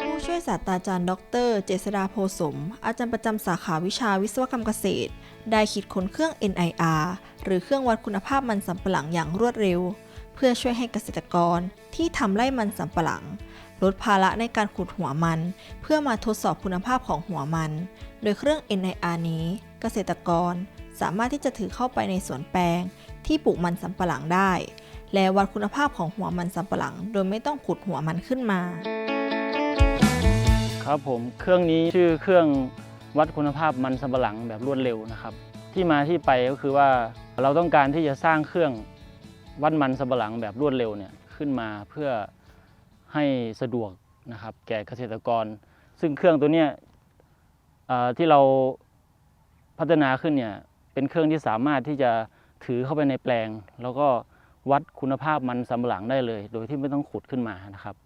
ผู้ช่วยศาสตราจารย์ดอกเตอรเจษดาโพสม อาจารย์ประจำสาขาวิชาวิศวกรรมเกษตร ได้คิดค้นเครื่อง NIR หรือเครื่องวัดคุณภาพมันสำปะหลังอย่างรวดเร็ว เพื่อช่วยให้เกษตรกรที่ทำไร่มันสำปะหลังลดภาระในการขุดหัวมัน เพื่อมาทดสอบคุณภาพของหัวมัน โดยเครื่อง NIR นี้ เกษตรกรสามารถที่จะถือเข้าไปในสวนแปลง ที่ปลูกมันสำปะหลังได้ และวัดคุณภาพของหัวมันสำปะหลัง โดยไม่ต้องขุดหัวมันขึ้นมา ครับผมเครื่องนี้ชื่อเครื่องวัดคุณภาพมันสำปะหลังแบบรวดเร็วนะครับ ที่มาที่ไปก็คือว่าเราต้องการที่จะสร้างเครื่องวัดมันสำปะหลังแบบรวดเร็วเนี่ยขึ้นมาเพื่อให้สะดวกนะครับแก่เกษตรกร ซึ่งเครื่องตัวเนี้ยที่เราพัฒนาขึ้นเนี่ยเป็นเครื่องที่สามารถที่จะถือเข้าไปในแปลง แล้วก็ วัดคุณภาพมันสำหลังได้เลย โดยที่ไม่ต้องขุดขึ้นมานะครับ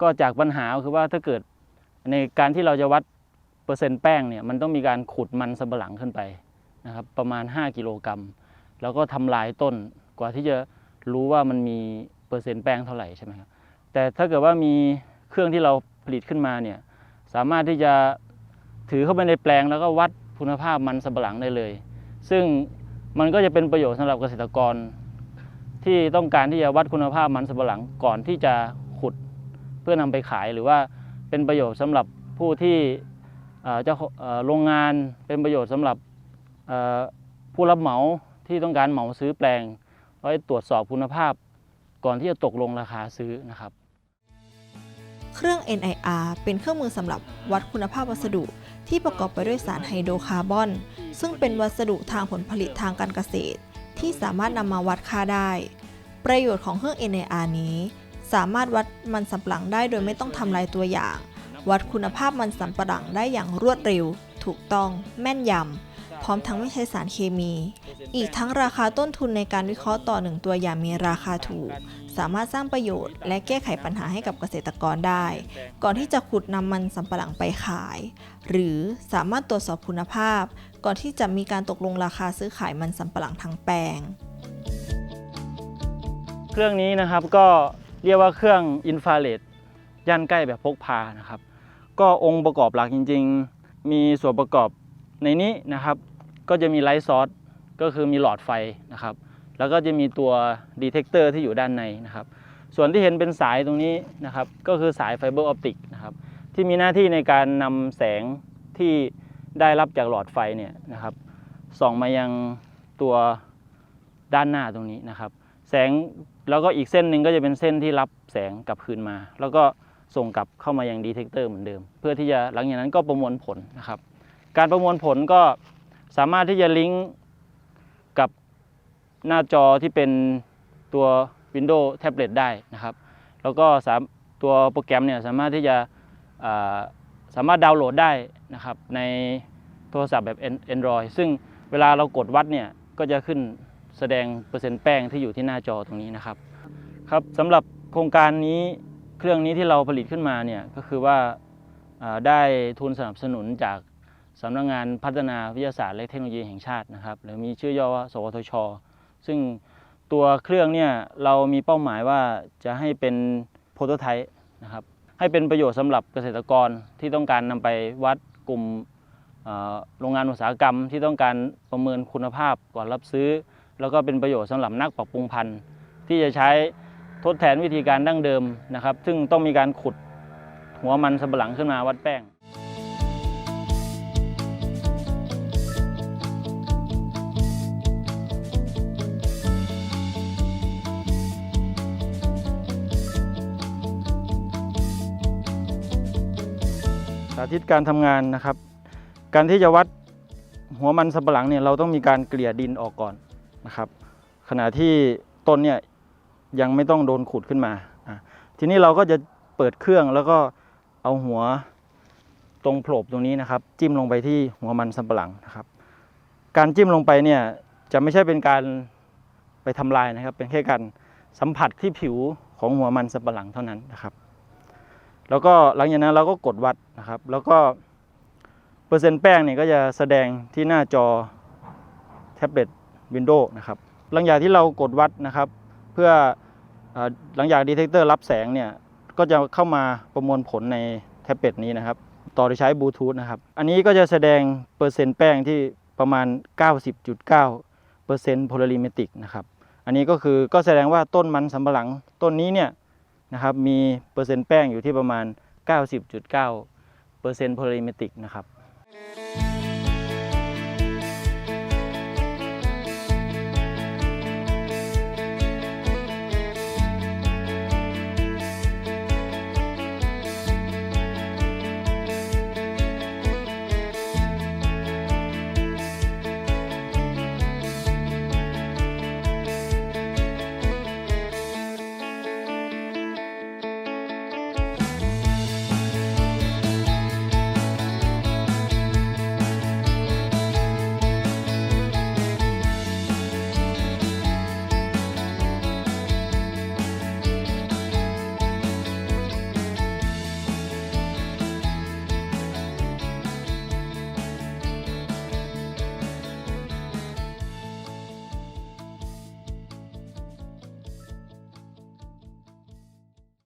ก็จากปัญหาคือว่าถ้าเกิดในการที่เราจะวัดเปอร์เซ็นต์แป้งเนี่ยมันต้องมีการขุดมันสำปะหลังขึ้นไปนะครับประมาณ 5 กิโลกรัม แล้วก็ทำลายต้นกว่าที่จะรู้ว่ามันมีเปอร์เซ็นต์แป้งเท่าไหร่ใช่ไหมครับแต่ถ้าเกิดว่ามีเครื่องที่เราผลิตขึ้นมาเนี่ยสามารถที่จะถือเข้าไปในแปลงแล้วก็วัดคุณภาพมันสำปะหลังได้เลย ซึ่งมันก็จะเป็นประโยชน์สำหรับเกษตรกร ที่ต้องการที่จะวัดคุณภาพมันสำปะหลังก่อนที่จะขุดเพื่อนำไปขายหรือว่าเป็นประโยชน์สำหรับผู้ที่เจ้าโรงงานเป็นประโยชน์สำหรับผู้รับเหมาที่ต้องการเหมาซื้อแปลงไว้ตรวจสอบคุณภาพ ก่อนที่จะตกลงราคาซื้อนะครับ เครื่อง NIR เป็นเครื่องมือสำหรับวัดคุณภาพวัสดุที่ประกอบไปด้วยสารไฮโดรคาร์บอน ซึ่งเป็นวัสดุทางผลผลิตทางการเกษตร ที่สามารถนำมาวัดค่าได้ ประโยชน์ของเครื่อง NIR นี้ สามารถวัดมันสำปะหลังได้โดยไม่ต้องทำลายตัวอย่าง วัดคุณภาพมันสำปะหลังได้อย่างรวดเร็ว ถูกต้อง แม่นยำ พร้อมทั้งไม่ใช้สารเคมี อีกทั้งราคาต้นทุนในการวิเคราะห์ต่อหนึ่งตัวอย่างมีราคาถูก สามารถสร้างประโยชน์และแก้ไขปัญหาให้กับเกษตรกรได้ ก่อนที่จะขุดนำมันสำปะหลังไปขาย หรือสามารถตรวจสอบคุณภาพ ก่อนที่จะมีการตกลงราคาซื้อขายมันสำปะหลังทั้งแปลง เครื่องนี้นะครับก็เรียกว่าเครื่องอินฟราเรดย่านใกล้แบบพกพานะครับ ก็องค์ประกอบหลักจริง ๆ มีส่วนประกอบในนี้นะครับ ก็จะมีไลท์ซอสก็คือมีหลอดไฟนะครับ แล้วก็จะมีตัวดีเทคเตอร์ที่อยู่ด้านในนะครับ ส่วนที่เห็นเป็นสายตรงนี้นะครับ ก็คือสายไฟเบอร์ออปติกนะครับที่มีหน้าที่ในการนำแสงที่ได้รับจากหลอดไฟเนี่ยนะครับส่องมายังตัวด้านหน้าตรงนี้นะครับ แสงแล้วก็อีกเส้นหนึ่งก็จะเป็นเส้นที่รับแสงกลับคืนมา แล้วก็ส่งกลับเข้ามายังดีเทคเตอร์เหมือนเดิม เพื่อที่จะหลังจากนั้นก็ประมวลผลนะครับ การประมวลผลก็ สามารถที่จะลิงก์กับหน้าจอที่เป็นตัว Windows Tablet ได้นะครับ แล้วก็สามตัวโปรแกรมเนี่ยสามารถที่จะาสามารถดาวน์โหลดได้นะครับในโทรศัพท์แบบ Android ซึ่งเวลาเรากดวัดเนี่ยก็จะขึ้นแสดงเปอร์เซ็นต์แป้งที่อยู่ที่หน้าจอตรงนี้นะครับครับสำหรับโครงการนี้เครื่องนี้ที่เราผลิตขึ้นมาเนี่ยก็คือว่าอ่าได้ทุนสนับสนุนจาก สำนักงงานพัฒนาวิทยาศาสตร์และเทคโนโลยีแห่งชาตินะครับ หรือมีชื่อย่อว่าสวทช ซึ่งตัวเครื่องเนี่ยเรามีเป้าหมายว่าจะให้เป็นโปรโตไทป์นะครับให้เป็นประโยชน์สำหรับเกษตรกรที่ต้องการนำไปวัดกลุ่มโรงงานอุตสาหกรรมที่ต้องการประเมินคุณภาพก่อนรับซื้อ แล้วก็เป็นประโยชน์สำหรับนักปรับปรุงพันธุ์ ที่จะใช้ทดแทนวิธีการดั้งเดิมนะครับ ซึ่งต้องมีการขุดหัวมันสำปะหลังขึ้นมาวัดแป้งาธิตการทำงานนะครับ การที่จะวัดหัวมันสำปะหลังเนี่ยเราต้องมีการเกลี่ยดินออกก่อนนะครับ ขณะที่ต้นเนี่ยยังไม่ต้องโดนขุดขึ้นมาทีนี้เราก็จะเปิดเครื่องแล้วก็เอาหัวตรงโผลบตรงนี้นะครับ จิ้มลงไปที่หัวมันสำปะหลังนะครับ การจิ้มลงไปเนี่ยจะไม่ใช่เป็นการไปทำลายนะครับ เป็นแค่การสัมผัสที่ผิวของหัวมันสำปะหลังเท่านั้นนะครับ แล้วก็หลังจากนั้นเราก็กดวัดนะครับ แล้วก็เปอร์เซ็นต์แป้งเนี่ยก็จะแสดงที่หน้าจอแท็บเล็ตวินโดว์นะครับ หลังจากที่เรากดวัดนะครับ เพื่อออหลังจากดีเทคเตอร์รับแสงเนี่ยก็จะเข้ามาประมวลผลในแท็บเล็ตนี้นะครับ ต่อโดยใช้บลูทูธนะครับ อันนี้ก็จะแสดงเปอร์เซ็นต์แป้งที่ประมาณ 90.9เปอร์เซ็นต์โพลาริเมติกนะครับ อันนี้ก็คือก็แสดงว่าต้นมันสำปะหลังต้นนี้เนี่ย นะครับมีเปอร์เซ็นต์แป้งอยู่ที่ประมาณ 90.9เปอร์เซ็นต์โพลิเมติกนะครับ